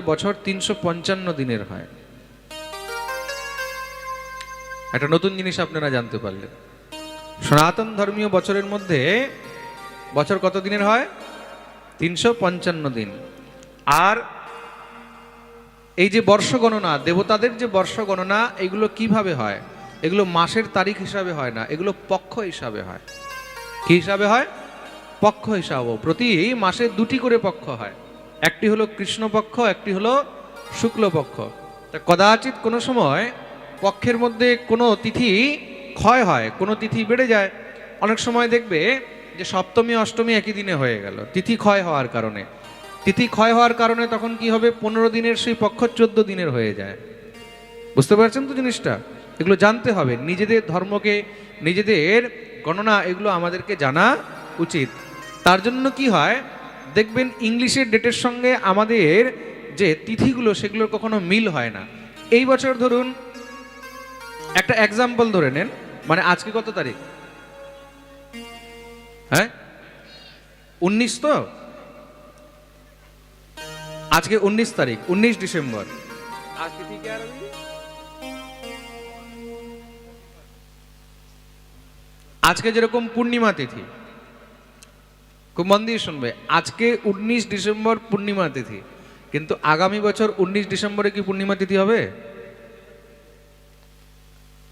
বছর তিনশো পঞ্চান্ন দিনের হয়। একটা নতুন জিনিস আপনারা জানতে পারলেন। সনাতন ধর্মীয় বছরের মধ্যে বছর কত দিনের হয়? তিনশো পঞ্চান্ন দিন। আর এই যে বর্ষ গণনা, দেবতাদের যে বর্ষ গণনা, এগুলো কীভাবে হয়? এগুলো মাসের তারিখ হিসাবে হয় না, এগুলো পক্ষ হিসাবে হয়। কি হিসাবে হয়? পক্ষ হিসাব প্রতি মাসে দুটি করে পক্ষ হয়। একটি হলো কৃষ্ণপক্ষ, একটি হলো শুক্লপক্ষ। তা কদাচিৎ কোনো সময় পক্ষের মধ্যে কোনো তিথি ক্ষয় হয়, কোনো তিথি বেড়ে যায়। অনেক সময় দেখবে যে সপ্তমী, অষ্টমী একই দিনে হয়ে গেল, তিথি ক্ষয় হওয়ার কারণে। তিথি ক্ষয় হওয়ার কারণে তখন কি হবে? পনেরো দিনের সেই পক্ষ চোদ্দ দিনের হয়ে যায়। বুঝতে পারছেন তো জিনিসটা? এগুলো জানতে হবে। নিজেদের ধর্মকে, নিজেদের গণনা এগুলো আমাদেরকে জানা উচিত। তার জন্য কি হয়? দেখবেন ইংলিশের ডেটের সঙ্গে আমাদের যে তিথিগুলো সেগুলোর কখনো মিল হয় না। এই বছর ধরুন একটা এক্সাম্পল ধরে নেন মানে আজকে কত তারিখ? হ্যাঁ? উনিশ তো? আজকে উনিশ তারিখ উনিশ ডিসেম্বর। আজকে আর আজকে যেরকম পূর্ণিমা তিথি। খুব মন দিয়ে শুনবে। আজকে উনিশ ডিসেম্বর পূর্ণিমা তিথি, কিন্তু আগামী বছর উনিশ ডিসেম্বরে কি পূর্ণিমা তিথি হবে?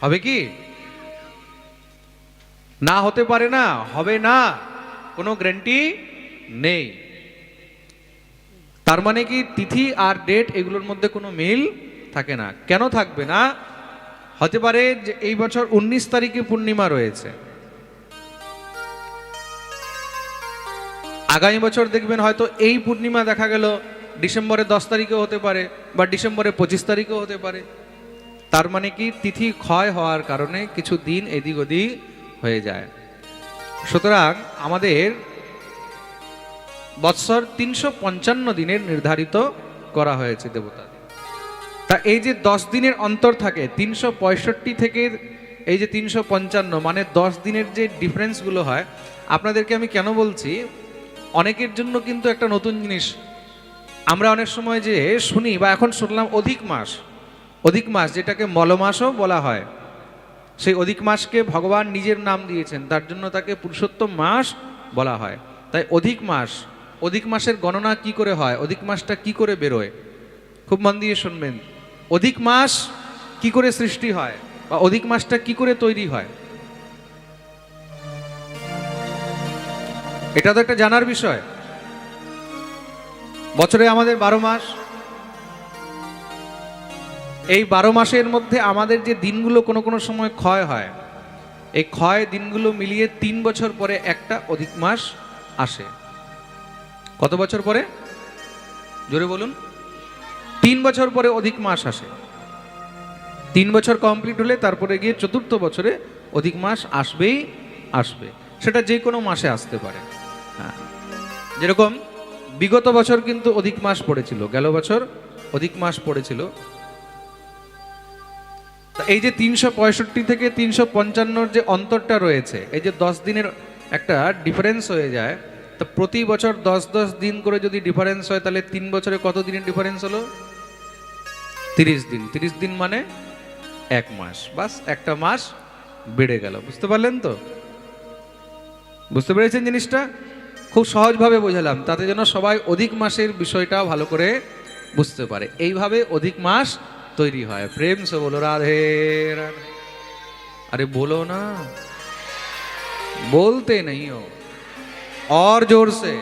হবে কি? না হতে পারে না, হবে না, কোনো গ্যারান্টি নেই। তার মানে কি তিথি আর ডেট এগুলোর মধ্যে কোনো মিল থাকে না। কেন থাকবে না? হতে পারে যে এই বছর উনিশ তারিখে পূর্ণিমা রয়েছে। আগামী বছর দেখবেন হয়তো এই পূর্ণিমা দেখা গেল, ডিসেম্বরের দশ তারিখেও হতে পারে বা ডিসেম্বরের পঁচিশ তারিখেও হতে পারে। তার মানে কি? তিথি ক্ষয় হওয়ার কারণে কিছু দিন এদিক ওদিক হয়ে যায়। সুতরাং আমাদের বৎসর তিনশো পঞ্চান্ন দিনের নির্ধারিত করা হয়েছে দেবতা। তা এই যে দশ দিনের অন্তর থাকে, তিনশো পঁয়ষট্টি থেকে এই যে তিনশো পঞ্চান্ন মানে দশ দিনের যে ডিফারেন্সগুলো হয়, আপনাদেরকে আমি কেন বলছি? অনেকের জন্য কিন্তু একটা নতুন জিনিস। আমরা অনেক সময় যে শুনি বা এখন শুনলাম অধিক মাস অধিক মাস যেটাকে মলমাসও বলা হয়। সেই অধিক মাসকে ভগবান নিজের নাম দিয়েছেন, তার জন্য তাকে পুরুষোত্তম মাস বলা হয়। তাই অধিক মাস, অধিক মাসের গণনা কি করে হয়, অধিক মাসটা কি করে বেরোয়? খুব মন দিয়ে শুনবেন। অধিক মাস কি করে সৃষ্টি হয় বা অধিক মাসটা কি করে তৈরি হয়? এটা তো একটা জানার বিষয়। বছরে আমাদের বারো মাস। এই বারো মাসের মধ্যে আমাদের যে দিনগুলো কোনো কোনো সময় ক্ষয় হয়, এই ক্ষয় দিনগুলো মিলিয়ে তিন বছর পরে একটা অধিক মাস আসে। কত বছর পরে? জোরে বলুন। তিন বছর পরে অধিক মাস আসে। তিন বছর কমপ্লিট হলে তারপরে গিয়ে চতুর্থ বছরে অধিক মাস আসবেই আসবে। সেটা যে কোনো মাসে আসতে পারে। যেরকম বিগত বছর কিন্তু অধিক মাস পড়েছিল, গেল বছর অধিক মাস পড়েছিল। এই যে তিনশো পঁয়ষট্টি থেকে তিনশো পঞ্চান্নর যে অন্তরটা রয়েছে, এই যে দশ দিনের একটা ডিফারেন্স হয়ে যায়, তো প্রতি বছর দশ দশ দিন করে যদি ডিফারেন্স হয়, তাহলে তিন বছরে কত দিনের ডিফারেন্স হলো? তিরিশ দিন। তিরিশ দিন মানে এক মাস। বাস, একটা মাস বেড়ে গেল। বুঝতে পারলেন তো? বুঝতে পেরেছেন জিনিসটা? খুব সহজভাবে বোঝালাম তাতে যেন সবাই অধিক মাসের বিষয়টা ভালো করে বুঝতে পারে এইভাবে অধিক মাস তৈরি হয় প্রেম সে বলো রাধে রাধে अरे बोलो ना बोलते नहीं हो और जोर से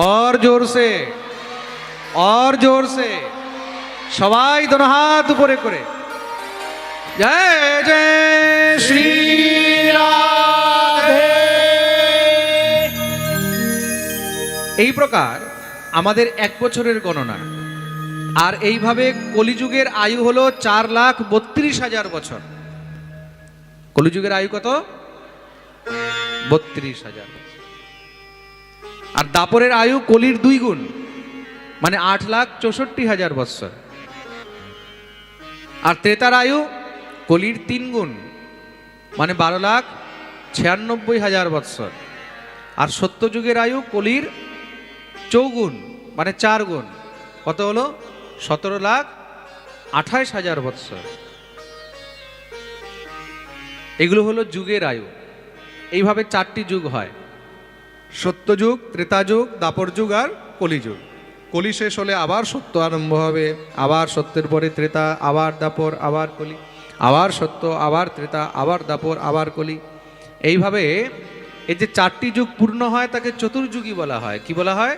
और जोर से और जोर से সবাই দোনো হাত উপরে করে জয় জয় শ্রী এই প্রকার আমাদের এক বছরের গণনা। আর এইভাবে কলিযুগের আয়ু হলো চার লাখ বত্রিশ হাজার বছর। কলিযুগের আয়ু কত? বত্রিশ হাজার আর দাপরের আয়ু কলির দুই গুণ মানে আট লাখ চৌষট্টি হাজার বৎসর। আর ত্রেতার আয়ু কলির তিন গুণ মানে বারো লাখ ছিয়ানব্বই হাজার বৎসর। আর সত্যযুগের আয়ু কলির চৌগুণ মানে চার গুণ কত হলো? সতেরো লাখ আঠাইশ হাজার বৎসর। এগুলো হলো যুগের আয়ু। এইভাবে চারটি যুগ হয়। সত্যযুগ ত্রেতাযুগ দাপর যুগ আর কলিযুগ কলি শেষ হলে আবার সত্য আরম্ভ হবে। আবার সত্যের পরে ত্রেতা, আবার দাপর, আবার কলি। আবার সত্য, আবার ত্রেতা, আবার দাপর, আবার কলি। এইভাবে এই যে চারটি যুগ পূর্ণ হয়, তাকে চতুর্যুগী বলা হয়। কি বলা হয়?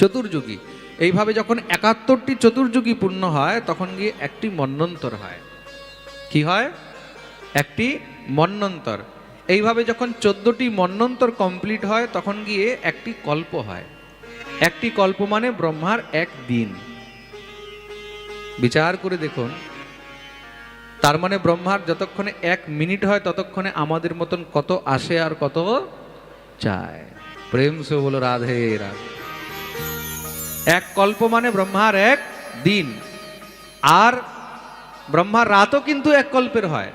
চতুর্যুগী। এইভাবে যখন একাত্তরটি চতুর্যুগী পূর্ণ হয়, তখন গিয়ে একটি মন্নন্তর হয়। কি হয়? একটি মন্নন্তর। এইভাবে যখন চোদ্দটি মন্নন্তর কমপ্লিট হয়, তখন গিয়ে একটি কল্প হয়। একটি কল্প মানে ব্রহ্মার এক দিন। বিচার করে দেখুন। তার মানে ব্রহ্মার যতক্ষণে এক মিনিট হয়, ততক্ষণে আমাদের মতন কত আসে আর কত চায় প্রেম সে বলো, রাধে রাধে। এক কল্প মানে ব্রহ্মার এক দিন। আর ব্রহ্মার রাতও কিন্তু এক কল্পের হয়।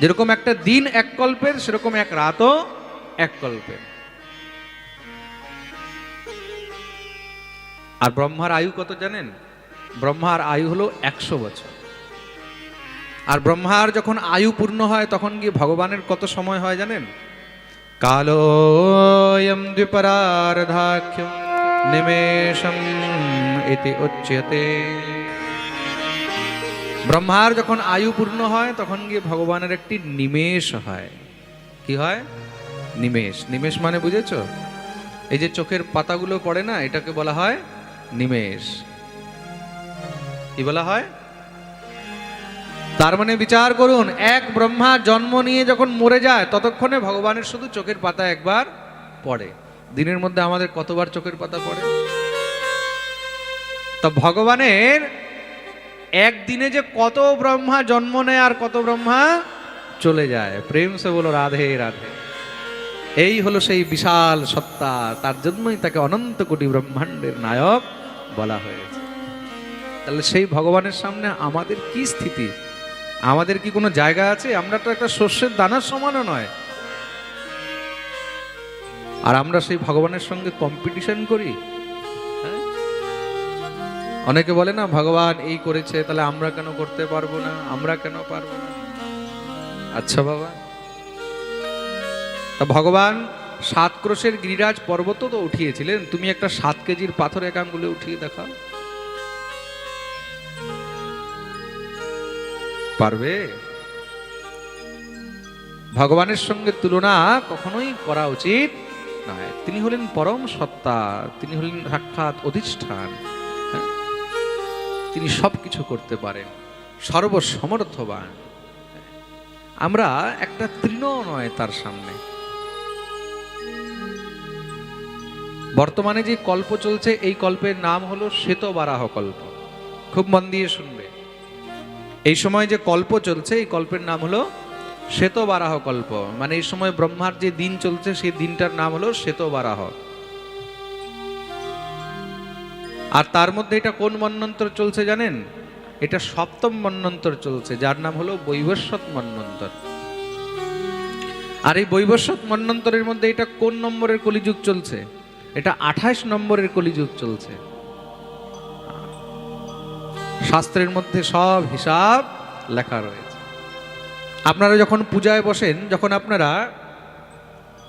যেরকম একটা দিন এক কল্পের, সেরকম এক রাতও এক কল্পের। আর ব্রহ্মার আয়ু কত জানেন? ব্রহ্মার আয়ু হলো একশো বছর। আর ব্রহ্মার যখন আয়ু পূর্ণ হয়, তখন গিয়ে ভগবানের কত সময় হয় জানেন? কালো কালোয়ম দ্বিপরার্ধাখ্যম। নিমেষম ইতি উচ্যতে ব্রহ্মার যখন আয়ু পূর্ণ হয়, তখন গিয়ে ভগবানের একটি নিমেষ হয়। কি হয়? নিমেষ। নিমেষ মানে বুঝেছ? এই যে চোখের পাতাগুলো পড়ে না, এটাকে বলা হয় নিমেষ। কি বলা হয়? তার মানে বিচার করুন, এক ব্রহ্মা জন্ম নিয়ে যখন মরে যায়, ততক্ষণে ভগবানের শুধু চোখের পাতা একবার পড়ে। দিনের মধ্যে আমাদের কতবার চোখের পাতা পড়ে? তা ভগবানের একদিনে যে কত ব্রহ্মা জন্ম নেয় আর কত ব্রহ্মা চলে যায়। প্রেম সে বলো, রাধে রাধে। এই হলো সেই বিশাল সত্তা। তার জন্যই তাকে অনন্ত কোটি ব্রহ্মাণ্ডের নায়ক বলা হয়েছে। তাহলে সেই ভগবানের সামনে আমাদের কি স্থিতি? আমাদের কি কোনো জায়গা আছে? আমরা তো একটা শস্যের দানার সমানও নয়। আর আমরা সেই ভগবানের সঙ্গে কম্পিটিশন করি? হ্যাঁ? অনেকে বলে না, ভগবান এই করেছে, তাহলে আমরা কেন করতে পারব না? আমরা কেন পারব না? আচ্ছা বাবা। তা ভগবান সাত ক্রোশের গিরিরাজ পর্বত তো উঠিয়েছিলেন। তুমি একটা সাত কেজির পাথর এক আঙ্গুলে উঠিয়ে দেখাও। পারবে? ভগবানের সঙ্গে তুলনা কখনোই করা উচিত নয় তিনি হলেন পরম সত্তা, তিনি হলেন সাক্ষাৎ অধিষ্ঠান। হ্যাঁ? তিনি সব কিছু করতে পারেন, সর্বসমর্থবান। আমরা একটা তৃণ নয় তার সামনে। বর্তমানে যে কল্প চলছে, এই কল্পের নাম হলো শ্বেতবারাহ কল্প। খুব মন দিয়ে শুনবে। এই সময় যে কল্প চলছে, এই কল্পের নাম হলো শ্বেতবারাহ কল্প। মানে এই সময় ব্রহ্মার যে দিন চলছে, সেই দিনটার নাম হলো শ্বেতবারাহ। আর তার মধ্যে এটা কোন মন্নন্তর চলছে জানেন? এটা সপ্তম মন্নন্তর চলছে, যার নাম হলো বৈবস্বত মন্নন্তর। আর এই বৈবস্বত মন্নন্তরের মধ্যে এটা কোন নম্বরের কলিযুগ চলছে? এটা আঠাশ নম্বরের কলিযুগ চলছে। শাস্ত্রের মধ্যে সব হিসাব লেখা রয়েছে। আপনারা যখন পূজায় বসেন, যখন আপনারা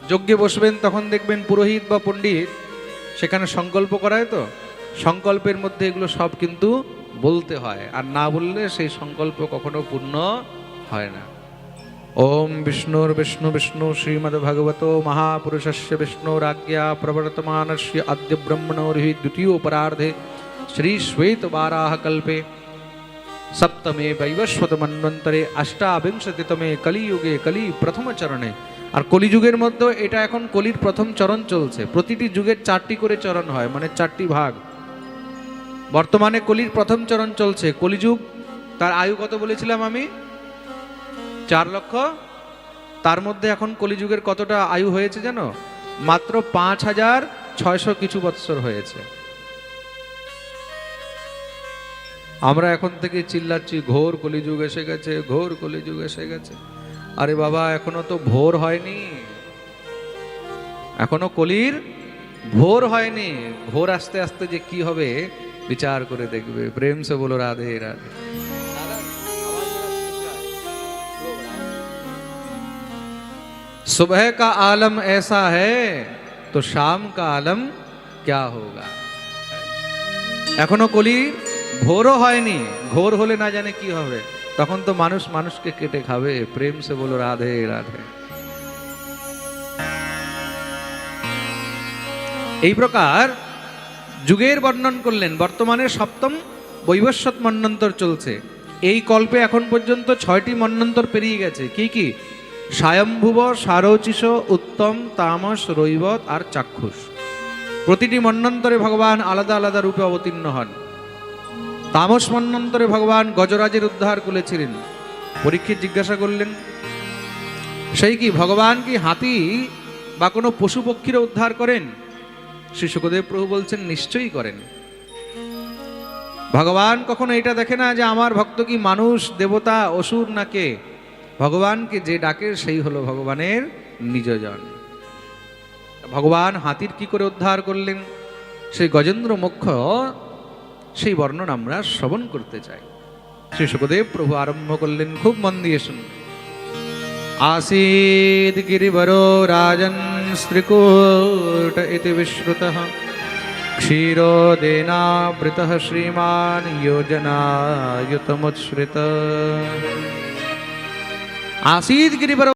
যজ্ঞে বসবেন, তখন দেখবেন পুরোহিত বা পণ্ডিত সেখানে সংকল্প করায় তো? সংকল্পের মধ্যে এগুলো সব কিন্তু বলতে হয়। আর না বললে সেই সংকল্প কখনো পূর্ণ হয় না। ওম বিষ্ণুর বিষ্ণু বিষ্ণু শ্রীমদ ভগবত মহাপুরুষস্য বিষ্ণুরাজ্ঞা প্রবর্তমানস্য আদ্য ব্রহ্মণোর্হি দ্বিতীয় পরার্ধে শ্রী শ্বেত বারাহ কল্পে। সপ্তমে বৈবস্বত মন্বন্তরে অষ্টাবিংশতিতমে কলিযুগে কলি প্রথম চরণে আর কলিযুগের মধ্যে এটা এখন কলির প্রথম চরণ চলছে। প্রতিটি যুগের চারটি করে চরণ হয় মানে চারটি ভাগ। বর্তমানে কলির প্রথম চরণ চলছে কলিযুগ। তার আয়ু কত বলেছিলাম আমি? চার লক্ষ। তার মধ্যে এখন কলিযুগের কতটা আয়ু হয়েছে জানো? মাত্র পাঁচ হাজার ছয়শো কিছু বৎসর হয়েছে। আমরা এখন থেকে চিল্লাচ্ছি ঘোর কলিযুগ এসে গেছে ঘোর কলিযুগ এসে গেছে আরে বাবা এখনো তো ভোর হয়নি এখনো কলির ভোর হয়নি ভোর আস্তে আস্তে যে কি হবে বিচার করে দেখবে প্রেম সে বলো রাধে রাধে सुबह का आलम ऐसा है तो शाम का आलम क्या होगा এখনো কলি ভোরও হয়নি, ঘোর হলে না জানে কি হবে। তখন তো মানুষ মানুষকে কেটে খাবে, প্রেম সে বলো রাধে রাধে। এই প্রকার যুগের বর্ণন করলেন, বর্তমানে সপ্তম বৈবস্বত মন্নন্তর চলছে। এই কল্পে এখন পর্যন্ত ছয়টি মন্নন্তর পেরিয়ে গেছে। কি কি? স্বয়ম্ভুব সারচিষ, উত্তম, তামস, রৈবত আর চাক্ষুষ। প্রতিটি মন্নন্তরে ভগবান আলাদা আলাদা রূপে অবতীর্ণ হন। তামস মন্নন্তরে ভগবান গজরাজের উদ্ধার করেছিলেন পরীক্ষিত জিজ্ঞাসা করলেন, সেই কি ভগবান কি হাতি বা কোনো পশু পক্ষীরা উদ্ধার করেন? শ্রী সুখদেব প্রভু বলছেন, নিশ্চয়ই করেন। ভগবান কখনো এটা দেখে না যে আমার ভক্ত কি মানুষ, দেবতা, অসুর না কে? ভগবানকে যে ডাকে, সেই হলো ভগবানের নিজজন ভগবান হাতির কি করে উদ্ধার করলেন? সেই গজেন্দ্র মুখ্য সেই বর্ণনা আমরা শ্রবণ করতে চাই শ্রী সুখদেব প্রভু আরম্ভ করলেন খুব মন দিয়ে শুনুন आसीद् गिरिवरो राजन् स्त्रिकूट इति विश्रुतः क्षीरोदेनावृतः श्रीमान् योजनायुतमुच्छ्रित आसीद् गिरिवरो